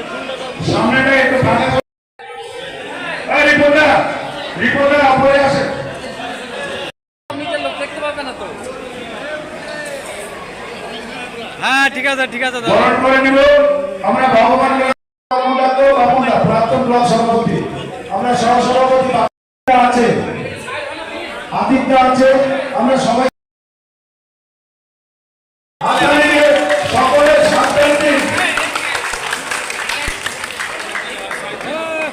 একটু তো করুন। এই রিপোর্টার রিপোর্টার আপরে আসে নিজের লোক দেখতে পাবে না তো হ্যাঁ ঠিক আছে ঠিক আছে দাদা করে নিব আমরা ভগবান বাবুদা প্রাক্তন ব্লক সভাপতি আমরা সহসভাপতি বাবুদা আছে আদিত্য আছে আমরা সবাই হাততালি দিয়ে সকলের সাবধান দিন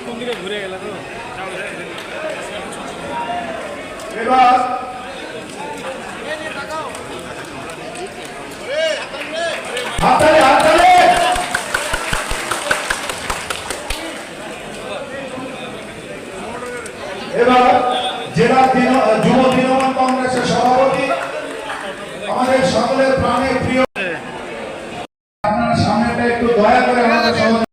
কোন দিকে ঘুরে গেল তো এবার হাততালি হাততালি। এবার জেলা যুব তৃণমূল কংগ্রেসের সভাপতি, আমাদের সকলের প্রাণের প্রিয়। আপনারা সামনেটা একটু দয়া করে আমাদের সহযোগিতা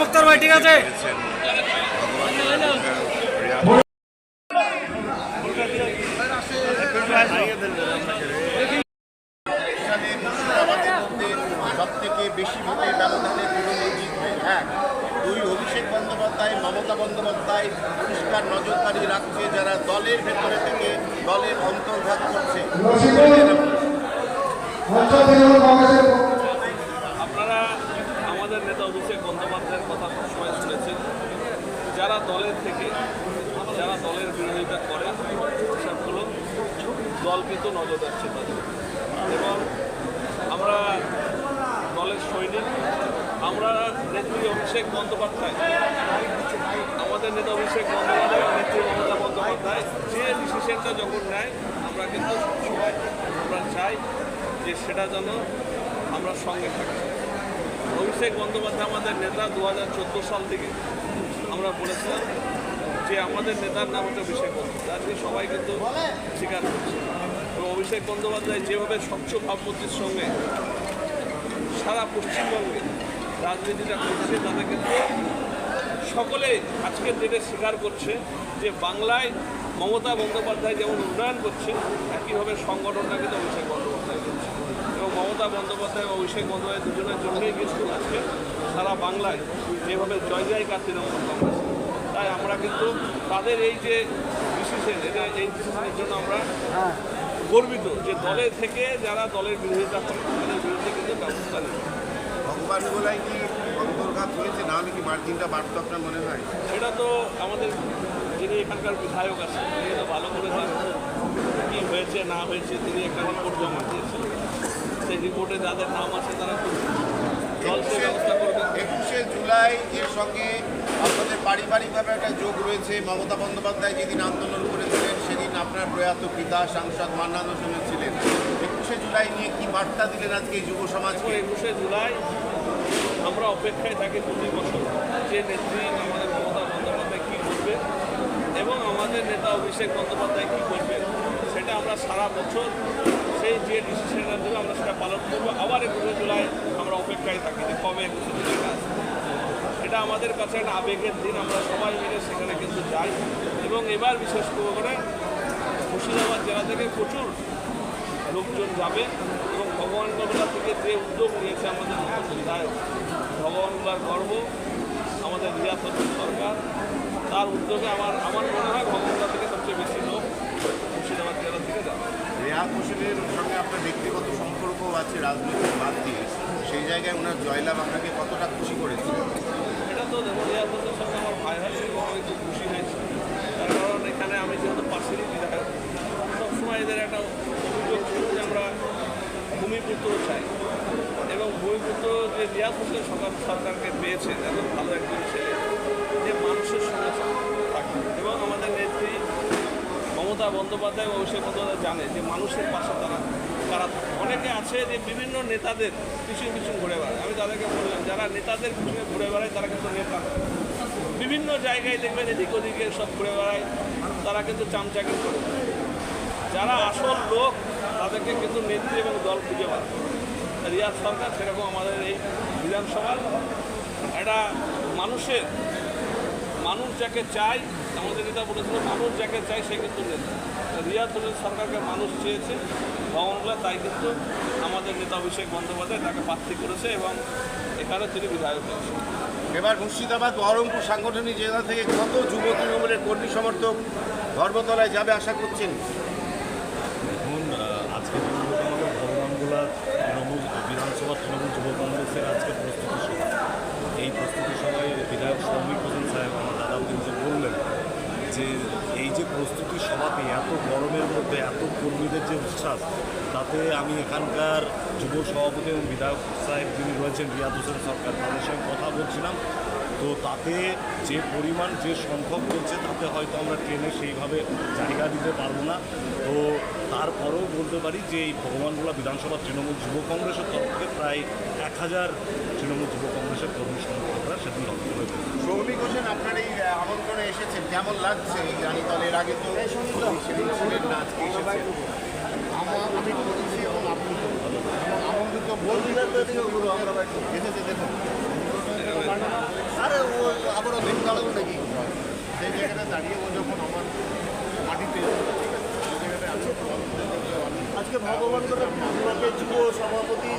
মুক্তার ভাই, ঠিক আছে। সব থেকে বেশি ভোটের ব্যবধানে তৃণমূল জিতবে এক দুই অভিষেক বন্দ্যোপাধ্যায়, মমতা বন্দ্যোপাধ্যায় পরিষ্কার নজরদারি রাখছে যারা দলের ভেতরে থেকে, দলের অন্তর্ঘাত করছে রশিদুল মঞ্চ তৃণমূল কংগ্রেসের আপনারা আমাদের নেতা অভিষেক বন্দ্যোপাধ্যায়ের কথা সবসময় শুনেছেন যারা দলের থেকে যারা দলের বিরোধিতা করে সেসবগুলো কিন্তু নজর রাখছে তাদের। এবং আমরা দলের সৈনিক, আমরা নেত্রী অভিষেক বন্দ্যোপাধ্যায়, আমাদের নেতা অভিষেক বন্দ্যোপাধ্যায় নেত্রী মমতা বন্দ্যোপাধ্যায়, যে ডিসিশনটা যখন নেয়, আমরা কিন্তু সবসময় আমরা চাই যে সেটা যেন আমরা সঙ্গে থাকি। অভিষেক বন্দ্যোপাধ্যায় আমাদের নেতা দু হাজার চোদ্দ সাল থেকে। আমরা বলেছিলাম যে আমাদের নেতার নাম হচ্ছে অভিষেক বন্দ্যোপাধ্যায়। সবাই কিন্তু স্বীকার করছে। এবং অভিষেক বন্দ্যোপাধ্যায় যেভাবে স্বচ্ছ ভাবমূর্তির সঙ্গে সারা পশ্চিমবঙ্গে রাজনীতিটা করছে, তাতে কিন্তু সকলে আজকের ডেটে স্বীকার করছে যে বাংলায় মমতা বন্দ্যোপাধ্যায় যেমন উন্নয়ন করছে, একইভাবে সংগঠনটা কিন্তু অভিষেক বন্দ্যোপাধ্যায় করছে। এবং মমতা বন্দ্যোপাধ্যায় এবং অভিষেক বন্দ্যোপাধ্যায় দুজনের জন্যই কিন্তু আজকে সারা বাংলায় যেভাবে জয় জয়কার তৃণমূল কংগ্রেস তাই আমরা কিন্তু তাদের এই যে ডিসিশন এটা এই ডিসিশনের জন্য আমরা গর্বিত যে দলের থেকে যারা দলের বিরোধিতা করে তাদের বিরুদ্ধে কিন্তু ব্যবস্থা নেবে ভগবান গোলাই কি অন্তর্ঘাত হয়েছে? না হলে কি মার্জিনটা বাড়তো আপনার মনে হয়? সেটা তো আমাদের যিনি এখানকার বিধায়ক আছেন তিনি তো ভালো করে জানেন কী হয়েছে না হয়েছে তিনি একটা রিপোর্ট জমা দিয়েছেন। সেই রিপোর্টে যাদের নাম আছে তারা একুশে জুলাই এর সঙ্গে আপনাদের পারিবারিকভাবে একটা যোগ রয়েছে। মমতা বন্দ্যোপাধ্যায় যেদিন আন্দোলন করেছিলেন, সেদিন আপনার প্রয়াত পিতা সাংসদ মান্নান হোসেন ছিলেন। একুশে জুলাই নিয়ে কি বার্তা দিলেন আজকে যুব সমাজকে? একুশে জুলাই আমরা অপেক্ষায় থাকি প্রতি বছর যে নেত্রী আমাদের মমতা বন্দ্যোপাধ্যায় কী করবে এবং আমাদের নেতা অভিষেক বন্দ্যোপাধ্যায় কী করবে সেটা আমরা সারা বছর সেই যে ডিসিশনটা দেবে আমরা সেটা পালন করব। আবার একুশে জুলাই অপেক্ষায় থাকি যে কবে একুশে এটা আমাদের কাছে একটা আবেগের দিন, আমরা সবাই মিলে সেখানে কিন্তু যাই। এবং এবার বিশেষ করে মুর্শিদাবাদ জেলা থেকে প্রচুর লোকজন যাবে এবং ভগবান ভগবানগোলা থেকে যে উদ্যোগ নিয়েছে আমাদের বিধায়ক ভগবানগোলার গর্ব, আমাদের রিয়াসত সরকার, তার উদ্যোগে আমার আমার মনে হয় ভগবানগোলা থেকে সবচেয়ে বেশি লোক মুর্শিদাবাদ জেলা থেকে যাবে। রেহাত হোসেনের সঙ্গে আপনার ব্যক্তিগত সম্পর্ক আছে, রাজনৈতিক সেই জায়গায় ওনার জয়লাভ আপনাকে কতটা খুশি করেছিল এটা তো দেখো রিয়াসতের আমার ভাই হয় এবং আমি খুশি হয়েছি। তার কারণ এখানে আমি যেহেতু পাশেরই বিধায়ক, সবসময় এদের একটা অভিযোগ ছিল যে আমরা ভূমিপুত্র চাই। এবং ভূমিপুত্র যে রিয়াজ হোসেন সরকার সরকারকে পেয়েছে এত ভালো একজন ছেলে যে মানুষের সঙ্গে থাকে এবং আমাদের মমতা বন্দ্যোপাধ্যায় ও বন্দ্যোপাধ্যায় জানে যে মানুষের পাশে তারা তারা অনেকে আছে যে বিভিন্ন নেতাদের পিছনে পিছনে ঘুরে বেড়ায়। আমি তাদেরকে বললাম, যারা নেতাদের পিছনে ঘুরে বেড়ায়, তারা কিন্তু নেতা বিভিন্ন জায়গায় দেখবেন এদিক ওদিকে সব ঘুরে বেড়ায়, তারা কিন্তু চামচাকি করে যারা আসল লোক, তাদেরকে কিন্তু নেত্রী এবং দল খুঁজে পায় রিয়াজ সরকার সেরকম আমাদের এই বিধানসভার। একটা মানুষের, মানুষ যাকে চাই আমাদের নেতা বলেছিল, মানুষ যাকে চাই সে কিন্তু নেতা। রিয়াজ সরকারকে মানুষ চেয়েছে ভবনগুলা তাই কিন্তু আমাদের নেতা অভিষেক বন্দ্যোপাধ্যায় তাকে প্রার্থী করেছে এবং এখানে তিনি বিধায়ক হয়েছে এবার মুর্শিদাবাদ বহরমপুর সাংগঠনিক জেলা থেকে কত যুব তৃণমূলের কর্মী সমর্থক ধর্মতলায় যাবে আশা করছেন এখন আহ, আজকে যেগুলো আমাদের ভগবানগুলা তৃণমূল বিধানসভা তৃণমূল যুব কংগ্রেসের আজকে প্রস্তুতি সভা এই প্রস্তুতি সভায় বিধায়ক শৌমিক হোসেন সাহেব আমার দাদা কিন্তু বললেন যে এই যে প্রস্তুতি সভাতে এত গরমের মধ্যে এত কর্মীদের যে উচ্ছ্বাস, তাতে আমি এখানকার যুব সভাপতি এবং বিধায়ক সাহেব যিনি রয়েছেন রিয়াদ হোসেন সরকার, তাদের সঙ্গে কথা বলছিলাম। তো তাতে যে পরিমাণ, যে সংখ্যক চলছে তাতে হয়তো আমরা ট্রেনে সেইভাবে জায়গা দিতে পারব না। তো তারপরেও বলতে পারি যে এই ভগবানগোলা বিধানসভা তৃণমূল যুব কংগ্রেসের তরফ থেকে প্রায় এক হাজার তৃণমূল যুব কংগ্রেসের কর্মী সমর্থকরা সেদিন লক্ষ্য হয়েছে। সৌমিক হোসেন, আপনার এই আমন্ত্রণে কেমন লাগছে এই রানীতল এর আগে তো সেদিন ছিলেন না, আজকে আমার আমি করেছি এবং এবং আনন্দিত বলছিলেন আমরা আরে, ও আবারও দিন দাঁড়াবো নাকি? সেই জায়গাটা দাঁড়িয়ে ও যখন আমার মাটিতে আজকে ভগবান যুব সভাপতি